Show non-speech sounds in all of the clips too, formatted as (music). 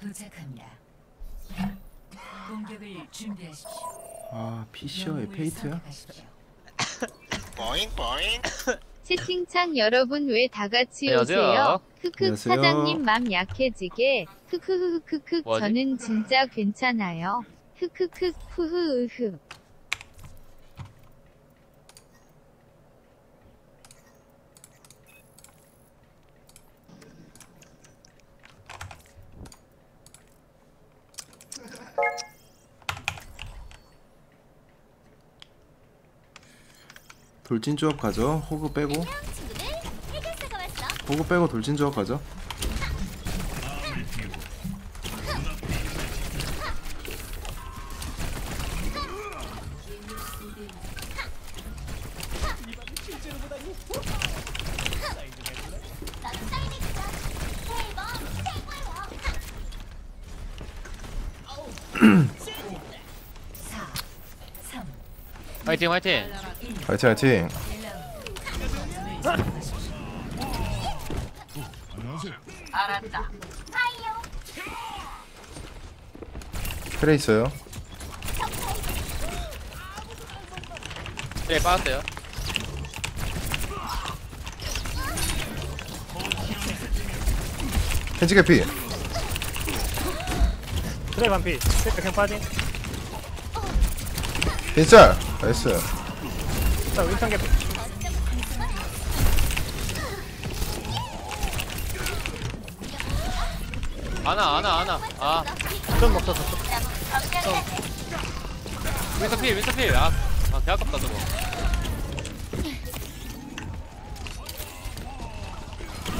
도착합니다. 공격을 준비하십시오. 아 피셔의 페이트야? 보잉 보잉 채팅창 여러분 왜 다 같이 안녕하세요. 오세요? 크크 안녕하세요. 사장님 맘 약해지게 크크크크크 뭐하지? 저는 진짜 괜찮아요. 크크크 후흐으흐 돌진 조합 가죠. 호그 빼고. 호그 빼고 돌진 조합 가죠. (clears throat) 화이팅 화이팅 화이팅 화이팅. 트레 있어요. 네 빠졌어요 켄지 개피. 트레 반피 트레 그냥 빠진 켄짤. 나이스. 자 윈턴 개피 아나 아나 아나. 아. 좀 먹자 좀. 윈서필 윈서필. 아, 아 개 아깝다 저거.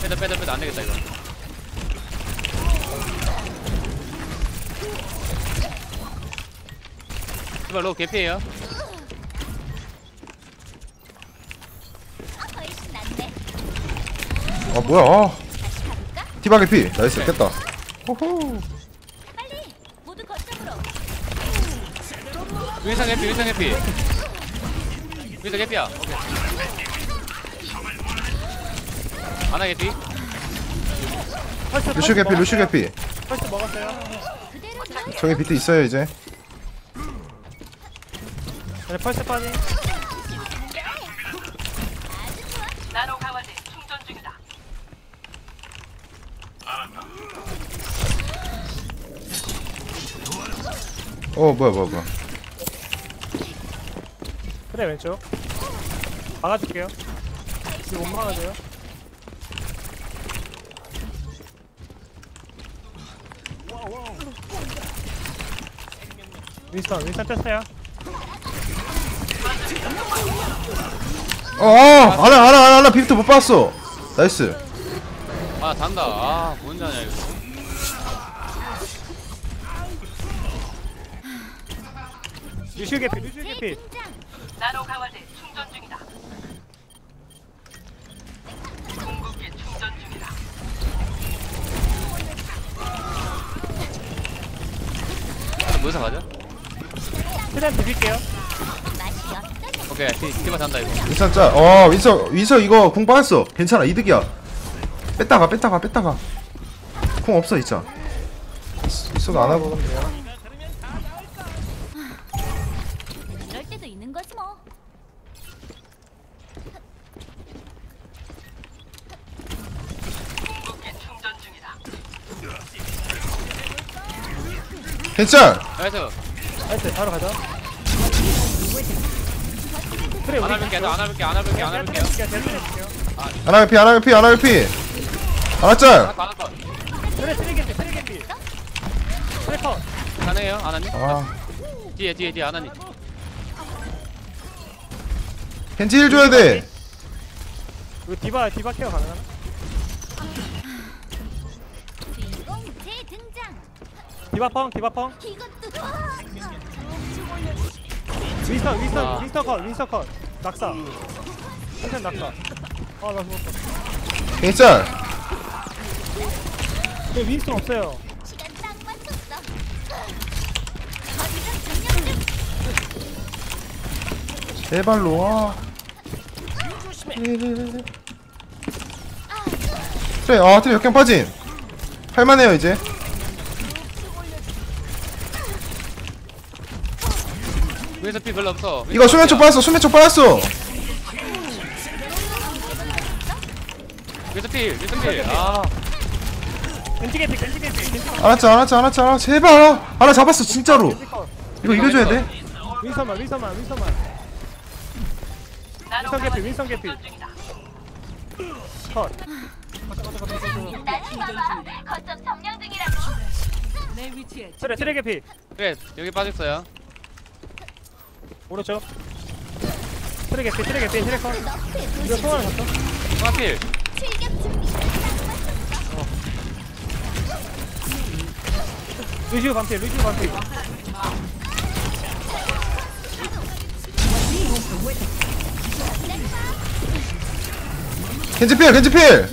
빼다 빼다 빼다 안되겠다 이거. 제발 로 개피에요 아 뭐야? 아. 티바 개피. 나이스 깼다. 호호. 윈서 개피 윈서 개피 윈서 개피야 오케이 아나 펄스 루슈 개피. 루슈 개피. 펄스 먹었어요 저기 비트 있어요 이제. 네 펄스 빠진 어 뭐야 뭐야 뭐야. 트레 왼쪽. 막아줄게요. 이거 못 막아줘요. 윈스턴 윈스턴 뺐어요. 어, 어 하나 하나 하나 하나 비트 못 봤어. 나이스. 아 단다. 아 뭔지 아냐 이거 루슈 개피 루슈 개피 나노 강화제 충전 중이다. 궁극기 충전 중이다. 무슨 가죠? 트레 비빌게요 오케이 티, 티바 잔다 이거 윈선 짜. 어 윈선 윈선 이거 궁 빠졌어. 괜찮아 이득이야. 뺐다가 뺐다가 뺐다가. 궁 없어 있자. 윈선 안 하고. 괜찮. 나이스 나이스 바로 가자 트레 안 할게 안 할게 안 할게 안 하나 개피 하나 개피 하나 개피. 하나 짤. 개피 트레 컷 가능해요 아나님? 아 뒤에 뒤에 뒤에 아나님 켄지 힐 줘야 돼. 이거 디바 디바 케어 가능하나? 디바 펑 디바 펑 이것도 윈스턴 아. 윈스턴 윈스턴 컷 윈스턴 컷 낙사 한참 낙사 아나 죽었어 괜찮. 근데 윈스턴 없어요. 제발로 와. 그래 아 트레 역행 빠짐. 할만해요 이제. 여기서 피 별로 없어. 이거 수면 쪽 빠졌어 수면 쪽 빠졌어. 여기서 피 겐지 개피. 겐지 개피 겐지 알았지 알았지 알았지 알았지. 제발. 하나 잡았어 진짜로. 이거 이겨줘야 돼. 윈서만 윈서만 윈서만. 나노 윈선 개피 윈선 개피. 컷. 거점 점령 중이라고. 내 위치에 트레 트레 개피. 그래 여기 빠졌어요 오른쪽. 트레 개피 트레 개피 트레 컷. 이거 송 하나 잡죠 하필. 루시우 반피 루시우 반피 겐지필 겐지필!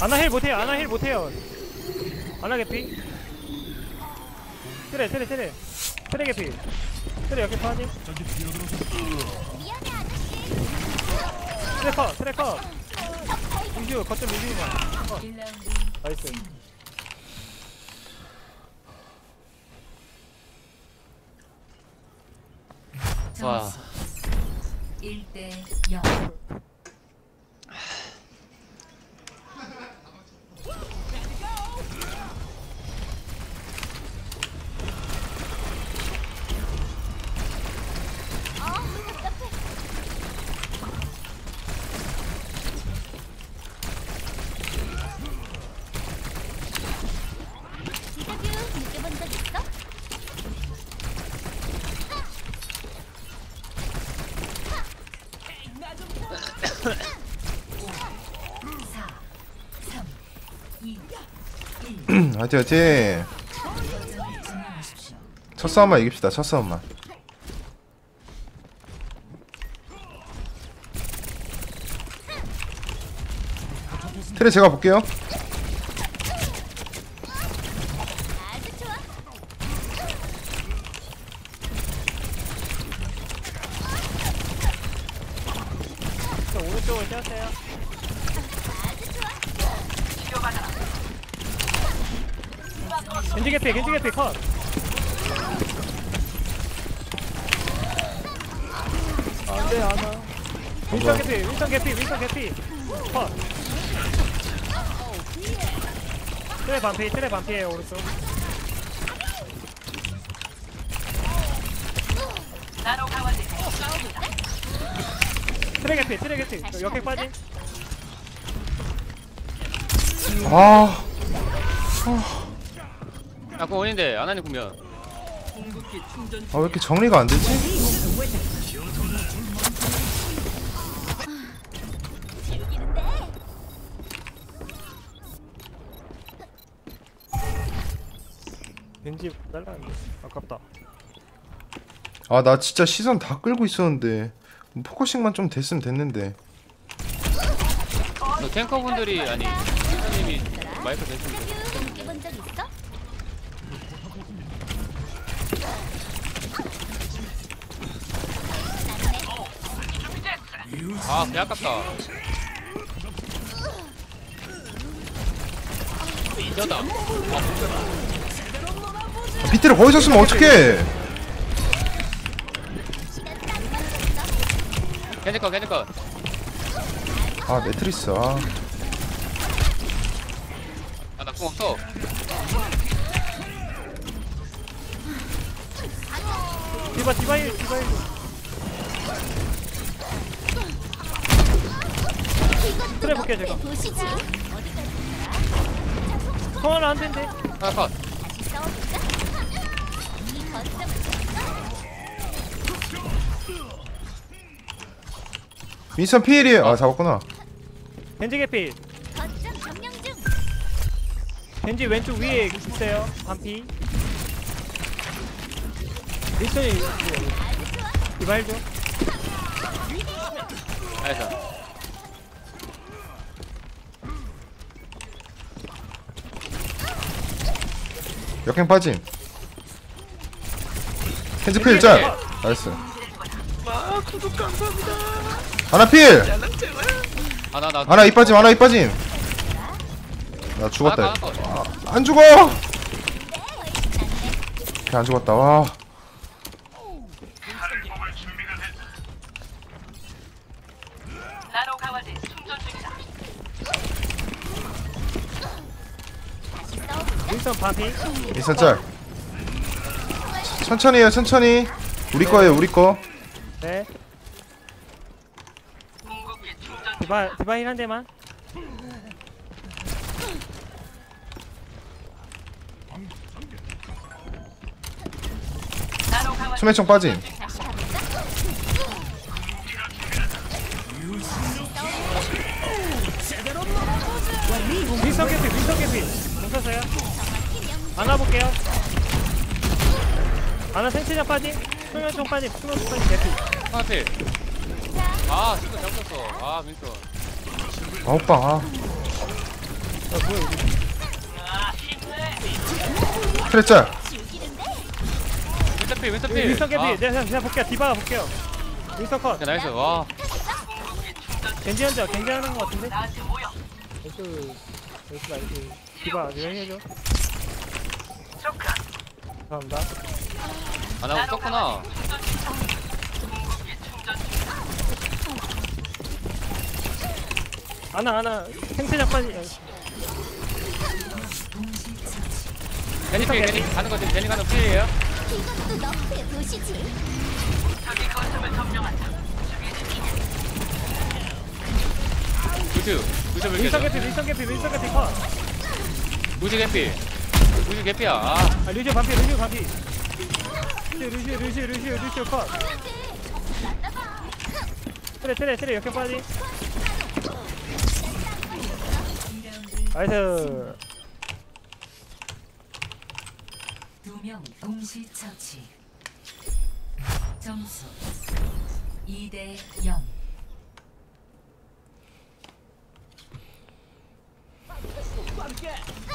아나 힐 못해요 아나 힐 못해요. 아나 개피 트레 트레 트레 트레 개피 트레 여기 파니. 트레 컷 트레 컷 루시우 거점 루시우만 컷. 나이스 와 1대 0. 화이팅 화이팅. 첫 싸움만 이깁시다 첫 싸움만. 트레 제가 볼게요 아주 좋아. 저 오른쪽을 떼었어요. 겐지 개피 겐지 개피 컷. 안돼 안아 윈선 개피 윈선 개피 윈선 개피. 컷. 트레 반피 트레 반피에요 오른쪽 나노 강화제 트레 개피 트레 개피. 저 역행 빠짐. 아. 아까 원인데 아나님 구면 아, 왜 이렇게 정리가 안 되지? 겐지 잘랐는데 아깝다. 아, 나 진짜 시선 다 끌고 있었는데. 포커싱만 좀 됐으면 됐는데. 저 탱커분들이 아니 선생님이 마이크 지저뷰 느껴본 적 있어? 아 개 아깝다 이거다 아, 비트를 거기서 쓰면 어떡해! 캔디컷 캔디컷 아, 매트리스, 아. 아나 궁 없어. 디바 디바 일 디바일. 트레 볼게요 제가. 보시지. 성 하나 안 된대 하나 컷 싸워볼까? 이 거점을 윈선 피일이에요. 아, 잡았구나. 점령 중. 겐지 왼쪽 위에 있어요 반피 디바일 좀 나이스 역행 빠짐. 캔지 필 짤. 나이스. 하나 필! 아나 나 하나 이 빠짐, 하나 이 빠짐. 나 하나 죽었다. 컷, 하나 컷안 죽어! 안 죽었다 와. 윈스턴 반피. 윈선 짤 천천히 해요 천천히 우리 거예요 우리 거 네. 디바 디바 힐한 대만. 다시 가볼까? 윈스턴 개피 윈스턴 개피. 뭉쳤어요. 안아볼게요. 아나 생체장 빠짐. 수면총 빠짐. 수면총 빠짐 개피. 하필. 아, 잘못했어. 아. 아웃방 아 트레 짤 윈터필, 윈터필. 네, 윈스턴 개피. 아, 내가 내가 볼게요. 디바가 볼게요. 윈스턴 컷. 야, 나이스. 와. 겐지 현자 겐지 하는 것 같은데? 나이스 나이스 나이스 디바 네가 해줘 조카. 감사합니다 안 하고 썼구나. 아나 아나 생체장 빠지 베니필, 베니 가는 거 지금 베니 가는 필이에요? 이것도 너프에 보시지. 저기 거점을 점령한다. 루즈. 루즈 윈스턴 불게. 개피 윈스턴 개피 윈스턴 개피 컷 루즈 개피. 루즈 개피야. 아, 아, 루시오 반피 루시오 반피 루시오 루시오 루시오 루시오 루시오 컷 트레 트레 트레 역행 빠지 나이스 두명 동시 처치. 점수 2대 0. 엄청 큰 고릴라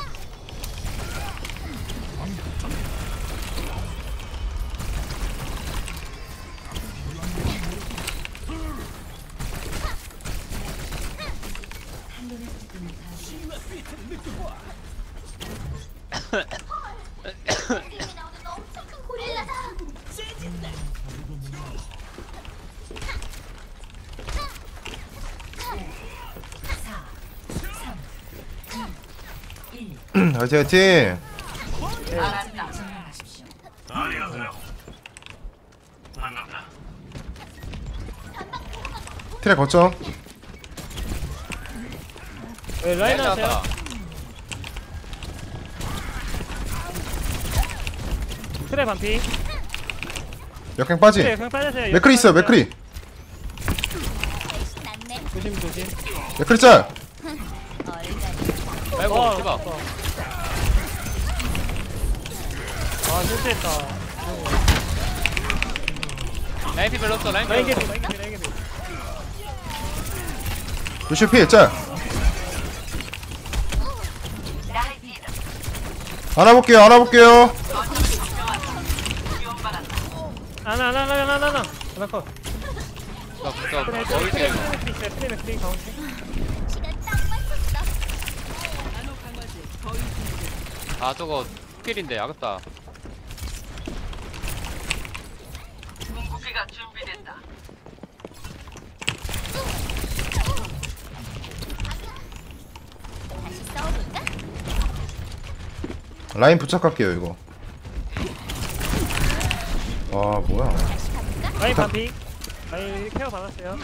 화이팅 알았다. 점령하십시오. 트레 거점 네, 라인 나왔어요 나왔다. 트레 반피 역행 트레 역행 빠졌어요 맥크리 있어요 맥크리. 조심 조심 맥크리 짤. 아이고, 어, 대박. 어. 아 실수했다 라인 피 별로 없어, 라인 라인 별로 개피 없어. 라인 개피 라인 개피 루시오 피짤 안아볼게요 안아볼게요 아나 아나 아나 아나 아나 아나 컷나 진짜 트레 어릴 때 가운데 맞췄어. 아, 저거 필인데, 아깝다. 궁극기가 준비된다. 다시 싸워볼까? 라인 부착할게요 이거. 와 뭐야. 라인 반피. 라인 케어 받았어요.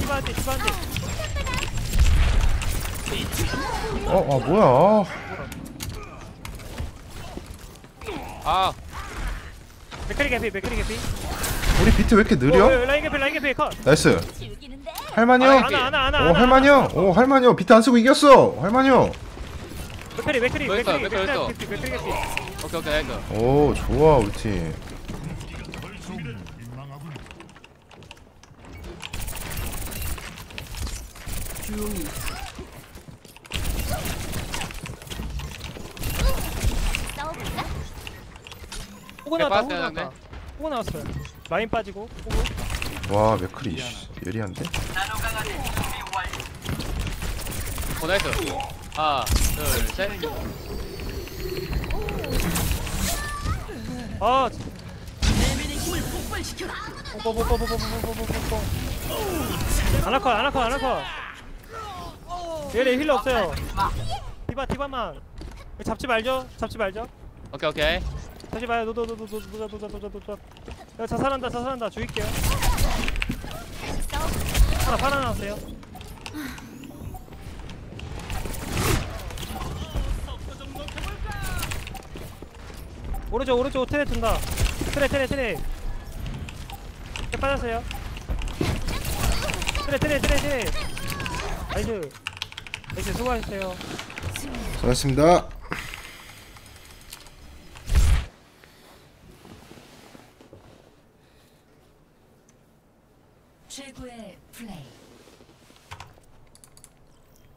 디바 디바한테 어 아 뭐야. 아, 맥크리 개피 맥크리 개피. 우리 비트 왜 이렇게 어, 느려? 라인 개피 라인 개피 컷. 나이스. 아나 아나 오 아나 할만해요? 오 할만해요. 비트 안 쓰고 이겼어. 할만해요 맥크리 맥크리 뭐 했어? 맥크리 맥크리 했어? 맥크리 맥크리 개피 오케이, 오케이, 나이스. 오 좋아 싸워볼까? 호구 네, 나왔다 호구 빠졌어요, 나왔다 호구 나왔어요 라인 빠지고 호구 와 맥크리 씨, 예리한데? 오, 나이스. 하나, 둘, 셋. 아 뽀뽀뽀뽀뽀뽀뽀뽀뽀뽀뽀뽀 아나컷 아나컷 아나컷 얘네 힐러 없어요 디바 디바만 잡지 말죠 잡지 말죠 오케이 오케이 다시 봐요 노도 야 자살한다 자살한다 죽일게요 하나 하나 나왔어요 오른쪽 오른쪽 트레 든다. 트레 트레 트레. 빠졌어요. 트레 트레 트레 트레. 나이스. 나이스 수고하셨어요. 수고하셨습니다